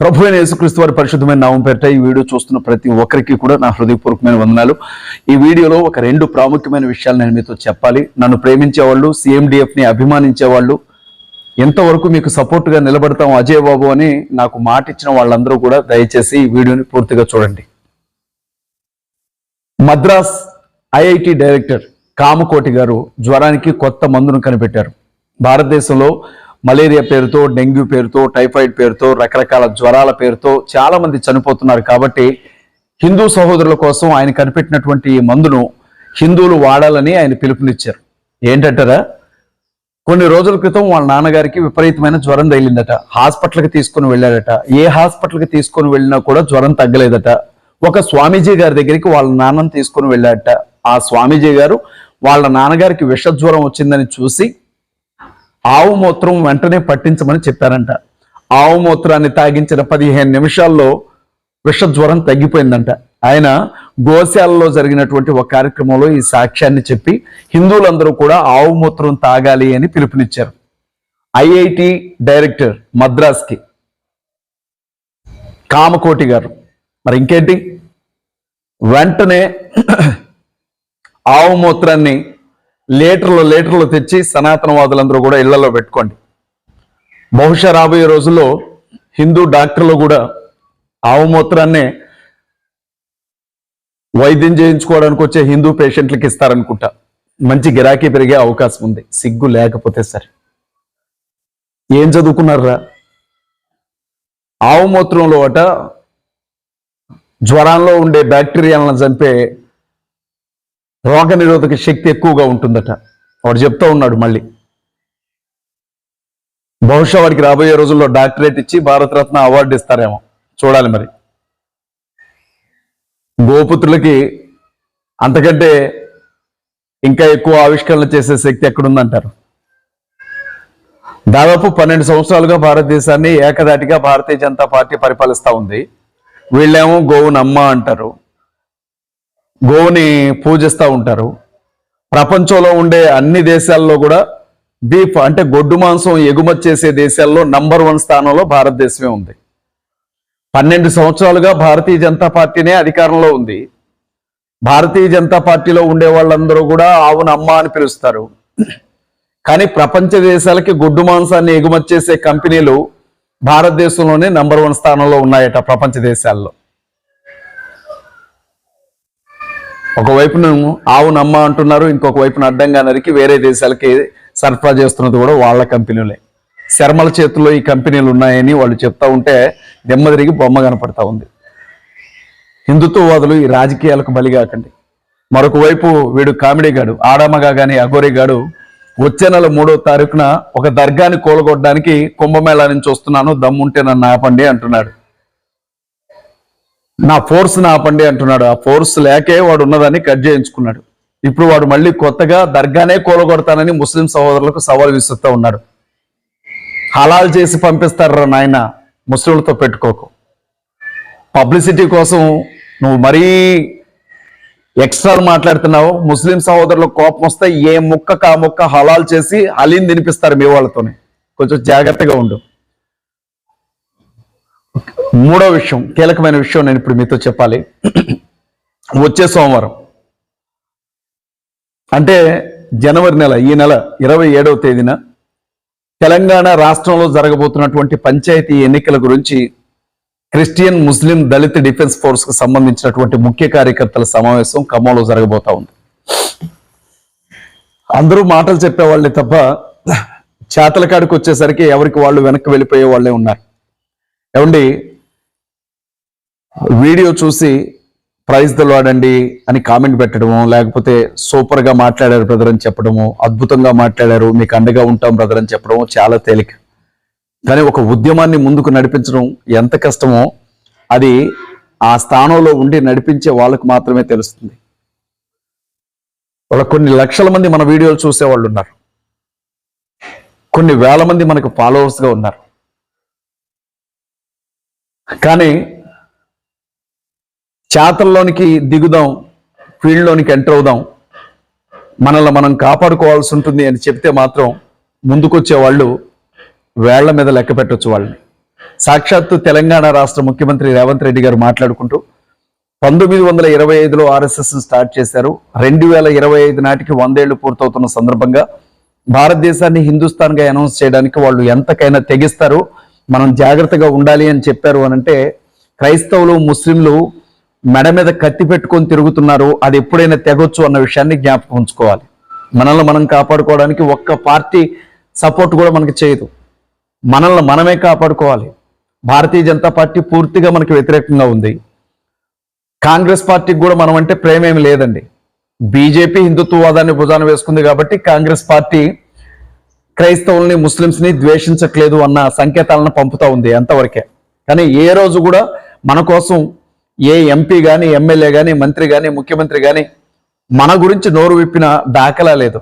ప్రభు అయిన యేసుక్రీస్తు వారి పరిశుద్ధమైన నామం పేరిట ఈ వీడియో చూస్తున్న ప్రతి ఒక్కరికి కూడా నా హృదయపూర్వకమైన వందనాలు. ఈ వీడియోలో ఒక రెండు ప్రాముఖ్యమైన విషయాలు నేను మీతో చెప్పాలి. నన్ను ప్రేమించే వాళ్ళు CMDF అభిమానించే వాళ్ళు ఎంతవరకు మీకు సపోర్ట్గా నిలబడతాం అజయ్ బాబు అని నాకు మాట ఇచ్చిన వాళ్ళందరూ కూడా దయచేసి ఈ వీడియోని పూర్తిగా చూడండి. మద్రాస్ ఐఐటి డైరెక్టర్ కామకోటి గారు జ్వరానికి కొత్త మందును కనిపెట్టారు. భారతదేశంలో మలేరియా పేరుతో డెంగ్యూ పేరుతో టైఫాయిడ్ పేరుతో రకరకాల జ్వరాల పేరుతో చాలా మంది చనిపోతున్నారు కాబట్టి హిందూ సహోదరుల కోసం ఆయన కనిపెట్టినటువంటి ఈ మందును హిందువులు వాడాలని ఆయన పిలుపునిచ్చారు. ఏంటంటారా? కొన్ని రోజుల క్రితం వాళ్ళ నాన్నగారికి విపరీతమైన జ్వరం తగిలిందట. హాస్పిటల్కి తీసుకుని వెళ్ళాడట. ఏ హాస్పిటల్కి తీసుకుని వెళ్ళినా కూడా జ్వరం తగ్గలేదట. ఒక స్వామీజీ గారి దగ్గరికి వాళ్ళ నాన్నను తీసుకుని వెళ్ళాడట. ఆ స్వామీజీ గారు వాళ్ళ నాన్నగారికి విష జ్వరం వచ్చిందని చూసి ఆవు మూత్రం వెంటనే పట్టించమని చెప్పారంట. ఆవు మూత్రాన్ని తాగించిన పదిహేను నిమిషాల్లో విష జ్వరం తగ్గిపోయిందంట. ఆయన గోశాలలో జరిగినటువంటి ఒక కార్యక్రమంలో ఈ సాక్ష్యాన్ని చెప్పి హిందువులందరూ కూడా ఆవు మూత్రం తాగాలి అని పిలుపునిచ్చారు. IIT director మద్రాస్కి. కామకోటి గారు. మరి ఇంకేంటి? వెంటనే ఆవు మూత్రాన్ని లీటర్లు లీటర్లు తెచ్చి సనాతనవాదులందరూ కూడా ఇళ్ళలో పెట్టుకోండి. బహుశా రాబోయే రోజుల్లో హిందూ డాక్టర్లు కూడా ఆవు మూత్రాన్ని వైద్యం చేయించుకోవడానికి వచ్చే హిందూ పేషెంట్లకి ఇస్తారనుకుంటా. మంచి గిరాకీ పెరిగే అవకాశం ఉంది. సిగ్గు లేకపోతే సరే. ఏం చదువుకున్నారా ఆవు మూత్రంలో అట జ్వరాల్లో ఉండే బ్యాక్టీరియాలను చంపే రోగ నిరోధక శక్తి ఎక్కువగా ఉంటుందట. వాడు చెప్తా ఉన్నాడు మళ్ళీ. బహుశా వాడికి రాబోయే రోజుల్లో డాక్టరేట్ ఇచ్చి భారతరత్న అవార్డు ఇస్తారేమో. చూడాలి మరి. గోపుత్రులకి అంతకంటే ఇంకా ఎక్కువ ఆవిష్కరణ చేసే శక్తి ఎక్కడుందంటారు? దాదాపు పన్నెండు సంవత్సరాలుగా భారతదేశాన్ని ఏకదాటిగా భారతీయ జనతా పార్టీ పరిపాలిస్తూ ఉంది. వీళ్ళేమో గోవునమ్మ అంటారు. గోవుని పూజిస్తూ ఉంటారు. ప్రపంచంలో ఉండే అన్ని దేశాల్లో కూడా బీఫ్ అంటే గొడ్డు మాంసం ఎగుమతి చేసే దేశాల్లో నంబర్ వన్ స్థానంలో భారతదేశమే ఉంది. పన్నెండు సంవత్సరాలుగా భారతీయ జనతా పార్టీనే అధికారంలో ఉంది. భారతీయ జనతా పార్టీలో ఉండే వాళ్ళందరూ కూడా ఆవును అమ్మ అని పిలుస్తారు. కానీ ప్రపంచ దేశాలకి గొడ్డు మాంసాన్ని ఎగుమతి చేసే కంపెనీలు భారతదేశంలోనే నంబర్ వన్ స్థానంలో ఉన్నాయట ప్రపంచ దేశాల్లో. ఒకవైపున ఆవును అమ్మ అంటున్నారు ఇంకొక వైపున అడ్డంగా నరికి వేరే దేశాలకి సరఫరా చేస్తున్నది కూడా వాళ్ళ కంపెనీలే. శర్మల చేతుల్లో ఈ కంపెనీలు ఉన్నాయని వాళ్ళు చెప్తా ఉంటే దెమ్మదిరిగి బొమ్మ కనపడతా ఉంది. హిందుత్వవాదులు ఈ రాజకీయాలకు బలిగాకండి మరొక వైపు వీడు కామెడీ గాడు ఆడమగా గాని గాడు వచ్చే నెల మూడో తారీఖున ఒక దర్గాని కూలగొట్టడానికి కుంభమేళా నుంచి వస్తున్నాను దమ్ముంటే నన్ను ఆపండి అంటున్నాడు. నా ఫోర్స్ ఆపండి అంటున్నాడు. ఆ ఫోర్స్ లేకే వాడు ఉన్నదాన్ని కట్ చేయించుకున్నాడు. ఇప్పుడు వాడు మళ్ళీ కొత్తగా దర్గానే కూలగొడతానని ముస్లిం సహోదరులకు సవాల్ విసురుతూ ఉన్నాడు. హలాల్ చేసి పంపిస్తారా నాయన? ముస్లింలతో పెట్టుకోకు. పబ్లిసిటీ కోసం నువ్వు మరీ ఎక్స్ట్రా మాట్లాడుతున్నావు. ముస్లిం సహోదరులకు కోపం వస్తే ఏ ముక్క కా ముక్క హలాల్ చేసి హలీం తినిపిస్తారు మీ వాళ్ళతోనే. కొంచెం జాగ్రత్తగా ఉండు. మూడో విషయం కీలకమైన విషయం నేను ఇప్పుడు మీతో చెప్పాలి. వచ్చే సోమవారం. అంటే జనవరి నెల ఈ నెల ఇరవై ఏడవ తేదీన తెలంగాణ రాష్ట్రంలో జరగబోతున్నటువంటి పంచాయతీ ఎన్నికల గురించి క్రిస్టియన్ ముస్లిం దళిత డిఫెన్స్ ఫోర్స్కు సంబంధించినటువంటి ముఖ్య కార్యకర్తల సమావేశం ఖమ్మంలో జరగబోతా ఉంది. అందరూ మాటలు చెప్పేవాళ్ళే తప్ప చేతల కాడికి వచ్చేసరికి ఎవరికి వాళ్ళు వెనక్కి వెళ్ళిపోయే వాళ్ళే ఉన్నారు. ఏమండి? వీడియో చూసి ప్రైజ్ తెలవాడండి అని కామెంట్ పెట్టడము లేకపోతే సూపర్గా మాట్లాడారు బ్రదర్ అని చెప్పడము అద్భుతంగా మాట్లాడారు మీకు అండగా ఉంటాం బ్రదర్ అని చెప్పడము చాలా తేలిక. కానీ ఒక ఉద్యమాన్ని ముందుకు నడిపించడం ఎంత కష్టమో అది ఆ స్థానంలో ఉండి నడిపించే వాళ్ళకు మాత్రమే తెలుస్తుంది. వాళ్ళ కొన్ని లక్షల మంది మన వీడియోలు చూసే వాళ్ళు ఉన్నారు. కొన్ని వేల మంది మనకు ఫాలోవర్స్గా ఉన్నారు. కానీ చేతల్లోనికి దిగుదాం ఫీల్డ్లోనికి ఎంటర్ అవుదాం మనల్ని మనం కాపాడుకోవాల్సి ఉంటుంది అని చెప్తే మాత్రం ముందుకొచ్చే వాళ్ళు వేళ్ళ మీద లెక్క పెట్టచ్చు వాళ్ళని. సాక్షాత్తు తెలంగాణ రాష్ట్ర ముఖ్యమంత్రి రేవంత్ రెడ్డి గారు మాట్లాడుకుంటూ పంతొమ్మిది వందల ఇరవై ఐదులో ఆర్ఎస్ఎస్ స్టార్ట్ చేశారు. రెండు వేల ఇరవై ఐదు నాటికి వందేళ్ళు పూర్తవుతున్న సందర్భంగా భారతదేశాన్ని హిందుస్థాన్గా అనౌన్స్ చేయడానికి వాళ్ళు ఎంతకైనా తెగిస్తారు. మనం జాగ్రత్తగా ఉండాలి అని చెప్పారు అని అంటే క్రైస్తవులు ముస్లింలు మెడ మీద కత్తి పెట్టుకొని తిరుగుతున్నారు అది ఎప్పుడైనా తెగొచ్చు అన్న విషయాన్ని జ్ఞాపకం ఉంచుకోవాలి. మనల్ని మనం కాపాడుకోవడానికి ఒక్క పార్టీ సపోర్ట్ కూడా మనకి చేయదు. మనల్ని మనమే కాపాడుకోవాలి. భారతీయ జనతా పార్టీ పూర్తిగా మనకి వ్యతిరేకంగా ఉంది. కాంగ్రెస్ పార్టీకి కూడా మనం అంటే ప్రేమేమి లేదండి. బీజేపీ హిందుత్వవాదాన్ని భుజాన వేసుకుంది కాబట్టి కాంగ్రెస్ పార్టీ క్రైస్తవుల్ని ముస్లింస్ని ద్వేషించట్లేదు అన్న సంకేతాలను పంపుతా ఉంది అంతవరకే. కానీ ఏ రోజు కూడా మన కోసం ఏ ఎంపీ కానీ ఎమ్మెల్యే కానీ మంత్రి కానీ ముఖ్యమంత్రి కానీ మన గురించి నోరు విప్పిన దాఖలా లేదు.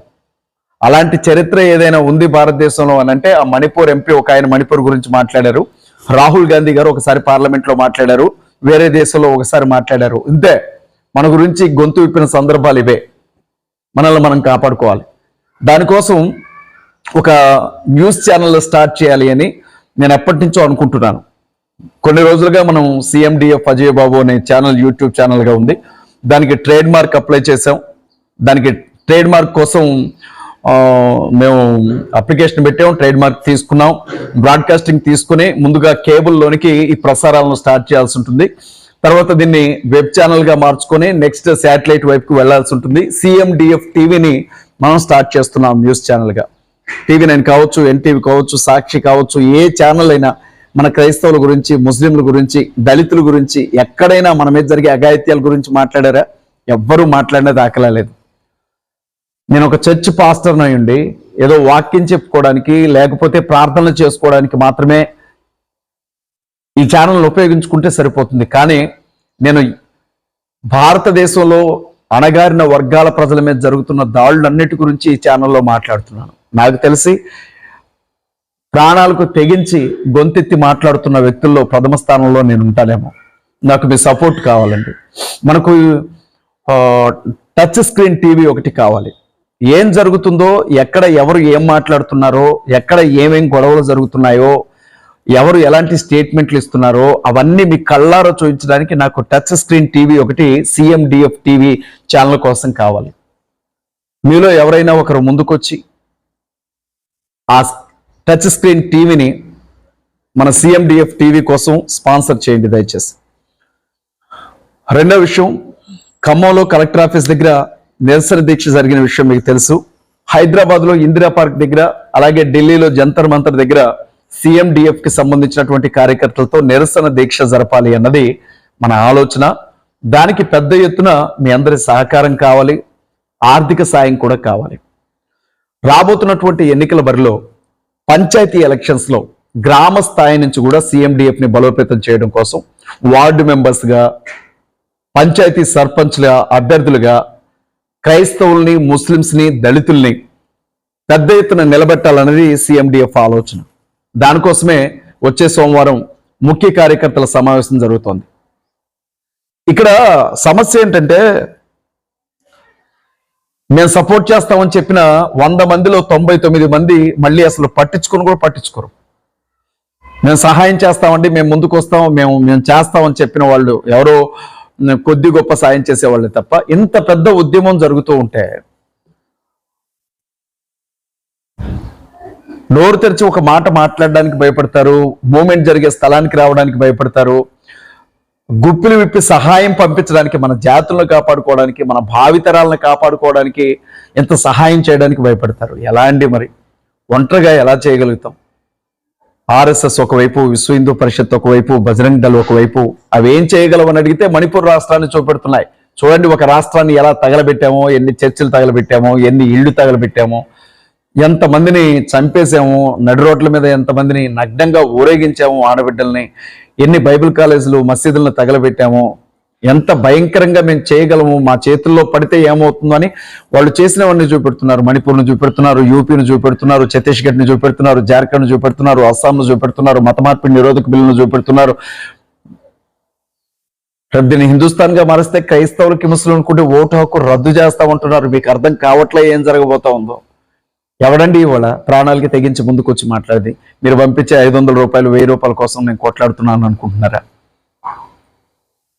అలాంటి చరిత్ర ఏదైనా ఉంది భారతదేశంలో అని అంటే ఆ మణిపూర్ ఎంపీ ఒక ఆయన మణిపూర్ గురించి మాట్లాడారు. రాహుల్ గాంధీ గారు ఒకసారి పార్లమెంట్లో మాట్లాడారు. వేరే దేశంలో ఒకసారి మాట్లాడారు. ఇంతే. మన గురించి గొంతు విప్పిన సందర్భాలు ఇవే. మనల్ని మనం కాపాడుకోవాలి. దానికోసం ఒక న్యూస్ ఛానల్ స్టార్ట్ చేయాలి అని నేను ఎప్పటి నుంచో అనుకుంటున్నాను. కొన్ని రోజులుగా మనం సిఎండిఎఫ్ అజయ్ బాబు అనే ఛానల్ యూట్యూబ్ ఛానల్గా ఉంది. దానికి ట్రేడ్ మార్క్ అప్లై చేసాం దానికి ట్రేడ్ మార్క్ కోసం మేము అప్లికేషన్ పెట్టాం ట్రేడ్ మార్క్ తీసుకున్నాం. బ్రాడ్కాస్టింగ్ తీసుకుని ముందుగా కేబుల్లోనికి ఈ ప్రసారాలను స్టార్ట్ చేయాల్సి ఉంటుంది. తర్వాత దీన్ని వెబ్ ఛానల్గా మార్చుకొని నెక్స్ట్ శాటిలైట్ వైపుకి వెళ్ళాల్సి ఉంటుంది. సిఎండిఎఫ్ టీవీని మనం స్టార్ట్ చేస్తున్నాం న్యూస్ ఛానల్గా. టీవీ నైన్ కావచ్చు ఎన్టీవీ కావచ్చు సాక్షి కావచ్చు ఏ ఛానల్ అయినా మన క్రైస్తవుల గురించి ముస్లింల గురించి దళితుల గురించి ఎక్కడైనా మన మీద జరిగే అఘాయిత్యాల గురించి మాట్లాడారా? ఎవ్వరూ మాట్లాడిన దాఖలా లేదు. నేను ఒక చర్చ్ పాస్టర్ అయ్యండి ఏదో వాక్యం చెప్పుకోవడానికి లేకపోతే ప్రార్థనలు చేసుకోవడానికి మాత్రమే ఈ ఛానల్ ఉపయోగించుకుంటే సరిపోతుంది. కానీ నేను భారతదేశంలో అణగారిన వర్గాల ప్రజల మీద జరుగుతున్న దాడులన్నిటి గురించి ఈ ఛానల్లో మాట్లాడుతున్నాను. నాకు తెలిసి ప్రాణాలకు తెగించి గొంతెత్తి మాట్లాడుతున్న వ్యక్తుల్లో ప్రథమ స్థానంలో నేను ఉంటానేమో. నాకు మీ సపోర్ట్ కావాలండి. మనకు టచ్ స్క్రీన్ టీవీ ఒకటి కావాలి. ఏం జరుగుతుందో ఎక్కడ ఎవరు ఏం మాట్లాడుతున్నారో ఎక్కడ ఏమేం గొడవలు జరుగుతున్నాయో ఎవరు ఎలాంటి స్టేట్మెంట్లు ఇస్తున్నారో అవన్నీ మీ కళ్ళారో చూపించడానికి నాకు టచ్ స్క్రీన్ టీవీ ఒకటి సిఎండిఎఫ్ టీవీ ఛానల్ కోసం కావాలి. మీలో ఎవరైనా ఒకరు ముందుకొచ్చి ఆ టచ్ స్క్రీన్ టీవీని మన సిఎండిఎఫ్ టీవీ కోసం స్పాన్సర్ చేయండి దయచేసి. రెండో విషయం ఖమ్మంలో కలెక్టర్ ఆఫీస్ దగ్గర నిరసన దీక్ష జరిగిన విషయం మీకు తెలుసు. హైదరాబాద్లో ఇందిరా పార్క్ దగ్గర అలాగే ఢిల్లీలో జంతర్ మంతర్ దగ్గర సిఎండిఎఫ్కి సంబంధించినటువంటి కార్యకర్తలతో నిరసన దీక్ష జరపాలి అన్నది మన ఆలోచన. దానికి పెద్ద ఎత్తున మీ అందరి సహకారం కావాలి ఆర్థిక సాయం కూడా కావాలి. రాబోతున్నటువంటి ఎన్నికల బరిలో పంచాయతీ ఎలక్షన్స్లో గ్రామ స్థాయి నుంచి కూడా సిఎండిఎఫ్ని బలోపేతం చేయడం కోసం వార్డు మెంబర్స్గా పంచాయతీ సర్పంచ్ల అభ్యర్థులుగా క్రైస్తవుల్ని ముస్లిమ్స్ని దళితుల్ని పెద్ద ఎత్తున నిలబెట్టాలన్నది సిఎండిఎఫ్ ఆలోచన. దానికోసమే వచ్చే సోమవారం ముఖ్య కార్యకర్తల సమావేశం జరుగుతోంది. ఇక్కడ సమస్య ఏంటంటే మేము సపోర్ట్ చేస్తామని చెప్పిన వంద మందిలో తొంభై తొమ్మిది మంది మళ్ళీ అసలు పట్టించుకొని కూడా పట్టించుకోరు. మేము సహాయం చేస్తామండి మేము ముందుకు వస్తాం మేము మేము చేస్తామని చెప్పిన వాళ్ళు ఎవరో కొద్ది గొప్ప సాయం చేసేవాళ్ళే తప్ప ఇంత పెద్ద ఉద్యమం జరుగుతూ ఉంటే నోరు తెరిచి ఒక మాట మాట్లాడడానికి భయపడతారు మూమెంట్ జరిగే స్థలానికి రావడానికి భయపడతారు గుప్పిలు విప్పి సహాయం పంపించడానికి మన జాతులను కాపాడుకోవడానికి మన భావితరాలను కాపాడుకోవడానికి ఎంత సహాయం చేయడానికి భయపడతారు. ఎలా అండి మరి? ఒంటరిగా ఎలా చేయగలుగుతాం? ఆర్ఎస్ఎస్ ఒకవైపు విశ్వ హిందూ పరిషత్ ఒకవైపు బజరంగ్ దళ్ ఒకవైపు అవి ఏం చేయగలవని అడిగితే మణిపూర్ రాష్ట్రాన్ని చూపెడుతున్నాయి. చూడండి ఒక రాష్ట్రాన్ని ఎలా తగలబెట్టామో ఎన్ని చర్చిలు తగలబెట్టామో ఎన్ని ఇళ్ళు తగలబెట్టామో ఎంతమందిని చంపేశాము నడి రోడ్ల మీద ఎంతమందిని నగ్నంగా ఊరేగించాము ఆడబిడ్డల్ని ఎన్ని బైబిల్ కాలేజీలు మసీదులను తగలబెట్టాము ఎంత భయంకరంగా మేము చేయగలము మా చేతుల్లో పడితే ఏమవుతుందో అని వాళ్ళు చేసినవన్నీ చూపెడుతున్నారు. మణిపూర్ను చూపెడుతున్నారు యూపీని చూపెడుతున్నారు ఛత్తీస్గఢ్ని చూపెడుతున్నారు జార్ఖండ్ చూపెడుతున్నారు అస్సాంను చూపెడుతున్నారు మత నిరోధక బిల్లును చూపెడుతున్నారు. రేపు దీన్ని హిందుస్థాన్గా మారిస్తే క్రైస్తవులకి ముస్లింలకు ఓటు హక్కు రద్దు చేస్తామంటున్నారు. మీకు అర్థం కావట్లే ఏం జరగబోతా ఉందో. ఎవడండి ఇవాళ? ప్రాణాలకి తెగించి ముందుకు వచ్చి మీరు పంపించే ఐదు వందల రూపాయలు వెయ్యి రూపాయల కోసం నేను కొట్లాడుతున్నాను అనుకుంటున్నారా?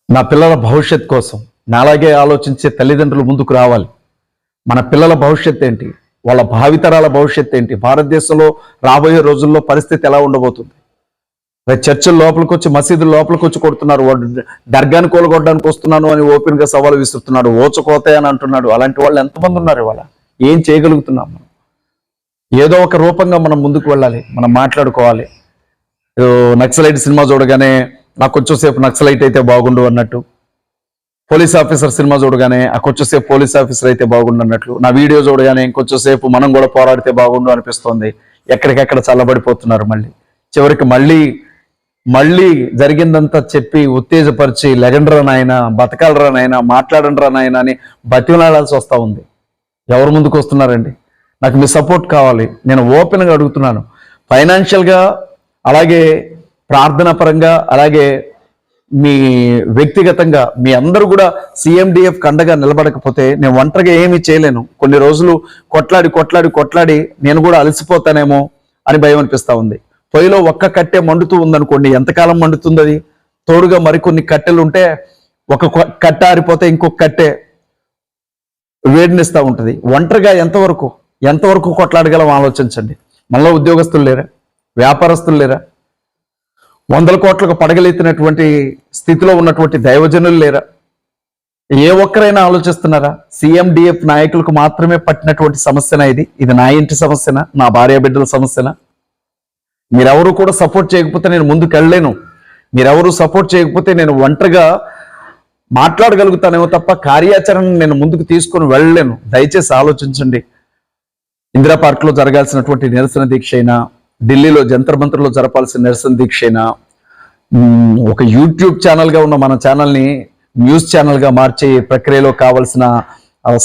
నా పిల్లల భవిష్యత్ కోసం నాలాగే ఆలోచించే తల్లిదండ్రులు ముందుకు రావాలి. మన పిల్లల భవిష్యత్ ఏంటి? వాళ్ళ భావితరాల భవిష్యత్ ఏంటి? భారతదేశంలో రాబోయే రోజుల్లో పరిస్థితి ఎలా ఉండబోతుంది? రేపు చర్చల లోపలికి వచ్చి మసీదు లోపలికి వచ్చి కొడుతున్నారు. వాడు దర్గాని కూలగొట్టడానికి వస్తున్నాను అని ఓపెన్గా సవాలు విసురుతున్నాడు. ఓచుకోతే అని అంటున్నాడు. అలాంటి వాళ్ళు ఎంతమంది ఉన్నారు ఇవాళ? ఏం చేయగలుగుతున్నాం మనం? ఏదో ఒక రూపంగా మనం ముందుకు వెళ్ళాలి మనం మాట్లాడుకోవాలి. నక్సలైట్ సినిమా చూడగానే నాకు కొంచెంసేపు నక్సలైట్ అయితే బాగుండు అన్నట్టు. పోలీస్ ఆఫీసర్ సినిమా చూడగానే ఆ కొంచెంసేపు పోలీస్ ఆఫీసర్ అయితే బాగుండు అన్నట్లు. నా వీడియో చూడగానే ఇంకొంచెంసేపు మనం కూడా పోరాడితే బాగుండు అనిపిస్తోంది. ఎక్కడికెక్కడ చల్లబడిపోతున్నారు మళ్ళీ. చివరికి మళ్ళీ మళ్ళీ జరిగిందంతా చెప్పి ఉత్తేజపరిచి లెగండ్రా నాయన బతకాలరా నాయన మాట్లాడండిరా నాయన అని బతిమలాడాల్సి వస్తూ ఉంది. ఎవరు ముందుకు వస్తున్నారండి? నాకు మీ సపోర్ట్ కావాలి. నేను ఓపెన్గా అడుగుతున్నాను. ఫైనాన్షియల్గా అలాగే ప్రార్థనా పరంగా అలాగే మీ వ్యక్తిగతంగా మీ అందరూ కూడా సిఎండిఎఫ్ కండగా నిలబడకపోతే నేను ఒంటరిగా ఏమీ చేయలేను. కొన్ని రోజులు కొట్లాడి కొట్లాడి కొట్లాడి నేను కూడా అలసిపోతానేమో అని భయం అనిపిస్తూ ఉంది. పొయ్యిలో ఒక్క కట్టె మండుతూ ఉందనుకోండి ఎంతకాలం మండుతుంది అది? తోడుగా మరికొన్ని కట్టెలు ఉంటే ఒక కొ- ఆరిపోతే ఇంకొక కట్టె వేడినిస్తూ ఉంటుంది. ఒంటరిగా ఎంతవరకు? ఎంతవరకు కొట్లాడగలం ఆలోచించండి. మళ్ళీ ఉద్యోగస్తులు లేరా? వ్యాపారస్తులు లేరా? వందల కోట్లకు పడగలెత్తినటువంటి స్థితిలో ఉన్నటువంటి దైవజనులు లేరా? ఏ ఒక్కరైనా ఆలోచిస్తున్నారా? సిఎండిఎఫ్ నాయకులకు మాత్రమే పట్టినటువంటి సమస్యనా ఇది? ఇది నా ఇంటి సమస్యనా? నా భార్య బిడ్డల సమస్యనా? మీరెవరూ కూడా సపోర్ట్ చేయకపోతే నేను ముందుకు వెళ్ళలేను మీరెవరూ సపోర్ట్ చేయకపోతే నేను ఒంటరిగా మాట్లాడగలుగుతానేమో తప్ప కార్యాచరణ నేను ముందుకు తీసుకొని వెళ్ళలేను. దయచేసి ఆలోచించండి. ఇందిరా పార్క్లో జరగాల్సినటువంటి నిరసన దీక్ష అయినా ఢిల్లీలో జంతర్ మంతర్లో జరపాల్సిన నిరసన దీక్ష అయినా ఒక యూట్యూబ్ ఛానల్గా ఉన్న మన ఛానల్ని న్యూస్ ఛానల్గా మార్చే ప్రక్రియలో కావలసిన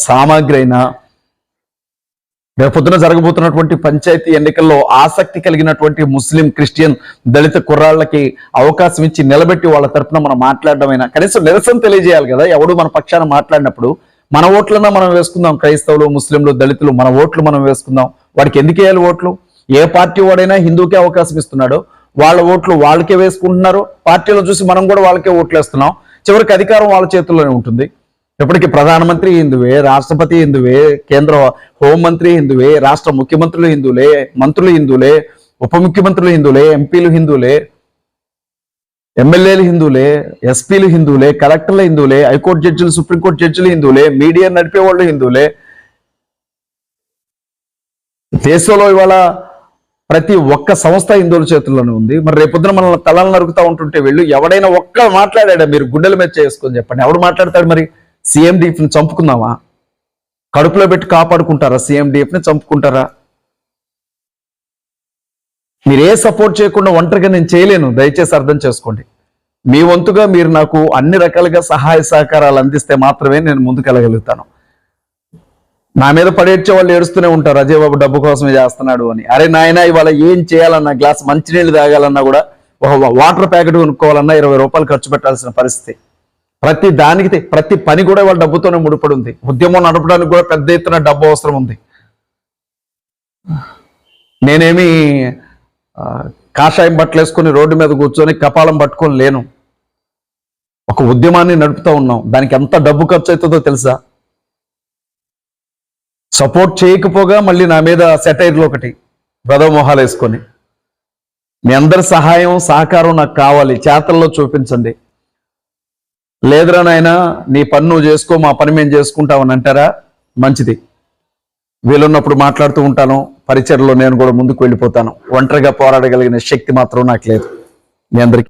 సామాగ్రి అయినా రేపొద్దున జరగబోతున్నటువంటి పంచాయతీ ఎన్నికల్లో ఆసక్తి కలిగినటువంటి ముస్లిం క్రిస్టియన్ దళిత కుర్రాళ్ళకి అవకాశం ఇచ్చి నిలబెట్టి వాళ్ళ తరపున మనం మాట్లాడడమైనా కనీసం నిరసన తెలియజేయాలి కదా ఎవడు మన పక్షాన మాట్లాడినప్పుడు మన ఓట్లన్నా మనం వేసుకుందాం. క్రైస్తవులు ముస్లింలు దళితులు మన ఓట్లు మనం వేసుకుందాం. వాడికి ఎందుకు వేయాలి ఓట్లు? ఏ పార్టీ వాడైనా హిందూకే అవకాశం ఇస్తున్నాడు. వాళ్ళ ఓట్లు వాళ్ళకే వేసుకుంటున్నారు. పార్టీలో చూసి మనం కూడా వాళ్ళకే ఓట్లు వేస్తున్నాం చివరికి అధికారం వాళ్ళ చేతుల్లోనే ఉంటుంది. ఇప్పటికి ప్రధానమంత్రి హిందువే రాష్ట్రపతి హిందువే కేంద్ర హోంమంత్రి హిందువే రాష్ట్ర ముఖ్యమంత్రులు హిందువులే మంత్రులు హిందువులే ఉప ముఖ్యమంత్రులు హిందువులే ఎంపీలు హిందువులే ఎమ్మెల్యేలు హిందువులే ఎస్పీలు హిందువులే కలెక్టర్ల హిందువులే హైకోర్టు జడ్జిలు సుప్రీంకోర్టు జడ్జిలు హిందువులే మీడియా నడిపే వాళ్ళు హిందువులే. దేశంలో ఇవాళ ప్రతి ఒక్క సంస్థ హిందువుల చేతుల్లోనే ఉంది. మరి రేపొద్దున మనల్ని తలలు నరుకుతా ఉంటుంటే వెళ్ళు ఎవడైనా ఒక్క మాట్లాడాడా? మీరు గుండెల మీద చేసుకొని చెప్పండి. ఎవడు మాట్లాడతాడు మరి? సీఎండిఎఫ్ని చంపుకుందామా? కడుపులో పెట్టి కాపాడుకుంటారా? సీఎండిఎఫ్ని చంపుకుంటారా? మీరు ఏ సపోర్ట్ చేయకుండా ఒంటరిగా నేను చేయలేను దయచేసి అర్థం చేసుకోండి. మీ వంతుగా మీరు నాకు అన్ని రకాలుగా సహాయ సహకారాలు అందిస్తే మాత్రమే నేను ముందుకెళ్ళగలుగుతాను. నా మీద పడేడ్చే వాళ్ళు ఏడుస్తూనే ఉంటారు అజయ్ బాబు డబ్బు కోసమే చేస్తున్నాడు అని. అరే నాయన ఇవాళ ఏం చేయాలన్నా గ్లాస్ మంచినీళ్ళు తాగాలన్నా కూడా ఒక వాటర్ ప్యాకెట్ కొనుక్కోవాలన్నా ఇరవై రూపాయలు ఖర్చు పెట్టాల్సిన పరిస్థితి. ప్రతి దానికి ప్రతి పని కూడా వాళ్ళ డబ్బుతోనే ముడిపడి ఉంది ఉద్యమం నడపడానికి కూడా పెద్ద ఎత్తున డబ్బు అవసరం ఉంది. నేనేమి కాషాయం బట్టలు వేసుకొని రోడ్డు మీద కూర్చొని కపాలం పట్టుకొని లేను. ఒక ఉద్యమాన్ని నడుపుతూ ఉన్నాం. దానికి ఎంత డబ్బు ఖర్చు అవుతుందో తెలుసా? సపోర్ట్ చేయకపోగా మళ్ళీ నా మీద సెటైర్లు ఒకటి మొహాలు వేసుకొని. మీ అందరి సహాయం సహకారం నాకు కావాలి. చేతల్లో చూపించండి. లేదురా నాయనా నీ పని నువ్వు చేసుకో మా పని మేము చేసుకుంటామని అంటారా? మంచిది. వీలున్నప్పుడు మాట్లాడుతూ ఉంటాను. పరిచయలో నేను కూడా ముందుకు వెళ్ళిపోతాను. ఒంటరిగా పోరాడగలిగిన శక్తి మాత్రం నాకు లేదు. మీ అందరికీ